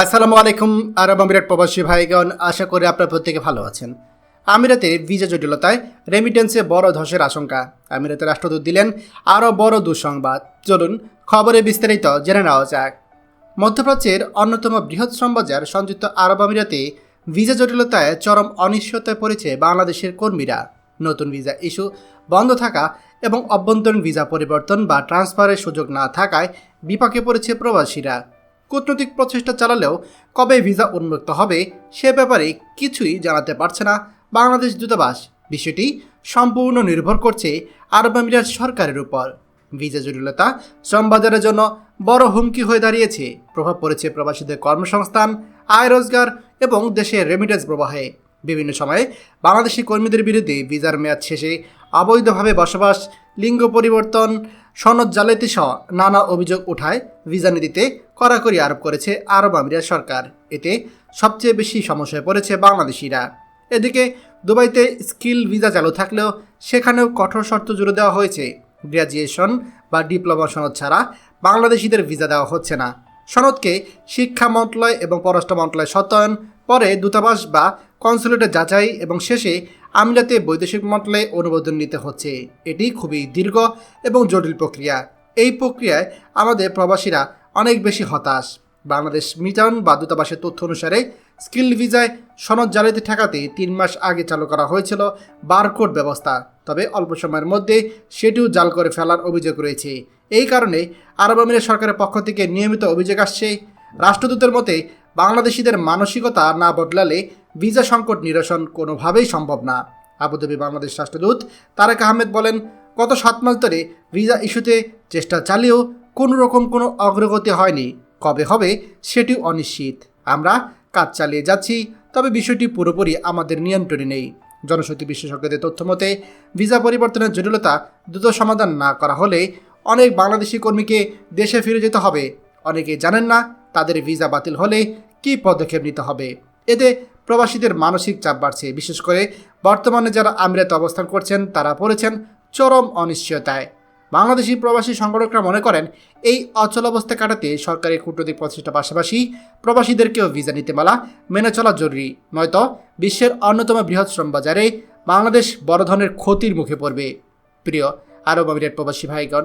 আসসালামু আলাইকুম, আরব আমিরাত প্রবাসী ভাইগণ, আশা করি আপনার প্রত্যেকে ভালো আছেন। আমিরাতে ভিজা জটিলতায় রেমিটেন্সে বড় ধসের আশঙ্কা। আমিরাতে রাষ্ট্রদূত দিলেন আরও বড় দুঃসংবাদ। চলুন, খবরে বিস্তারিত জেনে নেওয়া যাক। মধ্যপ্রাচ্যের অন্যতম বৃহৎ শ্রমবাজার সংযুক্ত আরব আমিরাতে ভিসা জটিলতায় চরম অনিশ্চয়তায় পড়েছে বাংলাদেশের কর্মীরা। নতুন ভিসা ইস্যু বন্ধ থাকা এবং অভ্যন্তরীণ ভিসা পরিবর্তন বা ট্রান্সফারের সুযোগ না থাকায় বিপাকে পড়েছে প্রবাসীরা। কূটনৈতিক প্রচেষ্টা চালালেও কবে ভিসা উন্মুক্ত হবে সে ব্যাপারে কিছুই জানাতে পারছে না বাংলাদেশ দূতাবাস। বিষয়টি সম্পূর্ণ নির্ভর করছে আরব আমিরাত সরকারের উপর। ভিসা জটিলতা শ্রমবাজারের জন্য বড় হুমকি হয়ে দাঁড়িয়েছে। প্রভাব পড়েছে প্রবাসীদের কর্মসংস্থান, আয় রোজগার এবং দেশের রেমিটেন্স প্রবাহে। বিভিন্ন সময়ে বাংলাদেশি কর্মীদের বিরুদ্ধে ভিসার মেয়াদ শেষে অবৈধভাবে বসবাস লিঙ্গ পরিবর্তন, সনদ জালিয়াতি সহ নানা অভিযোগ উঠায় ভিসা নীতিতে কড়াকড়ি আরোপ করেছে আরব আমিরাত সরকার। এতে সবচেয়ে বেশি সমস্যায় পড়েছে বাংলাদেশিরা। এদিকে দুবাইতে স্কিল ভিসা চালু থাকলেও সেখানেও কঠোর শর্ত জুড়ে দেওয়া হয়েছে। গ্র্যাজুয়েশন বা ডিপ্লোমা সনদ ছাড়া বাংলাদেশিদের ভিসা দেওয়া হচ্ছে না। সনদকে শিক্ষা মন্ত্রণালয় এবং পররাষ্ট্র মন্ত্রণালয় সত্যায়ন, পরে দূতাবাস বা কনসুলেটে যাচাই এবং শেষে আমিরাতে বৈদেশিক মন্ত্রণালয়ে অনুমোদন নিতে হচ্ছে। এটি খুবই দীর্ঘ এবং জটিল প্রক্রিয়া। এই প্রক্রিয়ায় আমাদের প্রবাসীরা অনেক বেশি হতাশ। বাংলাদেশ মিটান বা দূতাবাসের তথ্য অনুসারে স্কিল ভিসায় সনদ জালিয়াতি ঠেকাতে তিন মাস আগে চালু করা হয়েছিল বারকোড ব্যবস্থা। তবে অল্প সময়ের মধ্যে সেটিও জাল করে ফেলার অভিযোগ রয়েছে। এই কারণে আরব আমিরাত সরকারের পক্ষ থেকে নিয়মিত অভিযোগ আসছে। রাষ্ট্রদূতের মতে, বাংলাদেশিদের মানসিকতা না বদলালে ভিসা সংকট নিরসন কোনোভাবেই সম্ভব না। আবুধাবি বাংলাদেশ রাষ্ট্রদূত তারেক আহমেদ বলেন, গত সাত মাস ধরে ভিসা ইস্যুতে চেষ্টা চালিয়েও কোনো রকম কোনো অগ্রগতি হয়নি। কবে হবে সেটিও অনিশ্চিত। আমরা কাজ চালিয়ে যাচ্ছি, তবে বিষয়টি পুরোপুরি আমাদের নিয়ন্ত্রণে নেই। জনশক্তি বিশেষজ্ঞদের তথ্য মতে, ভিসা পরিবর্তনের জটিলতা দ্রুত সমাধান না করা হলে অনেক বাংলাদেশি কর্মীকে দেশে ফিরে যেতে হবে। অনেকে জানেন না তাদের ভিসা বাতিল হলে কী পদক্ষেপ নিতে হবে। এতে প্রবাসীদের মানসিক চাপ বাড়ছে। বিশেষ করে বর্তমানে যারা আমিরাতে অবস্থান করছেন, তারা পড়েছেন চরম অনিশ্চয়তায়। বাংলাদেশি প্রবাসী সংগঠকরা মনে করেন, এই অচল অবস্থা কাটাতে সরকারের কূটনৈতিক প্রচেষ্টার পাশাপাশি প্রবাসীদেরকেও ভিসা নীতিমালা মেনে চলা জরুরি। নয়তো বিশ্বের অন্যতম বৃহৎ শ্রম বাজারে বাংলাদেশ বড় ধরনের ক্ষতির মুখে পড়বে। প্রিয় আরব আমিরাত প্রবাসী ভাইগণ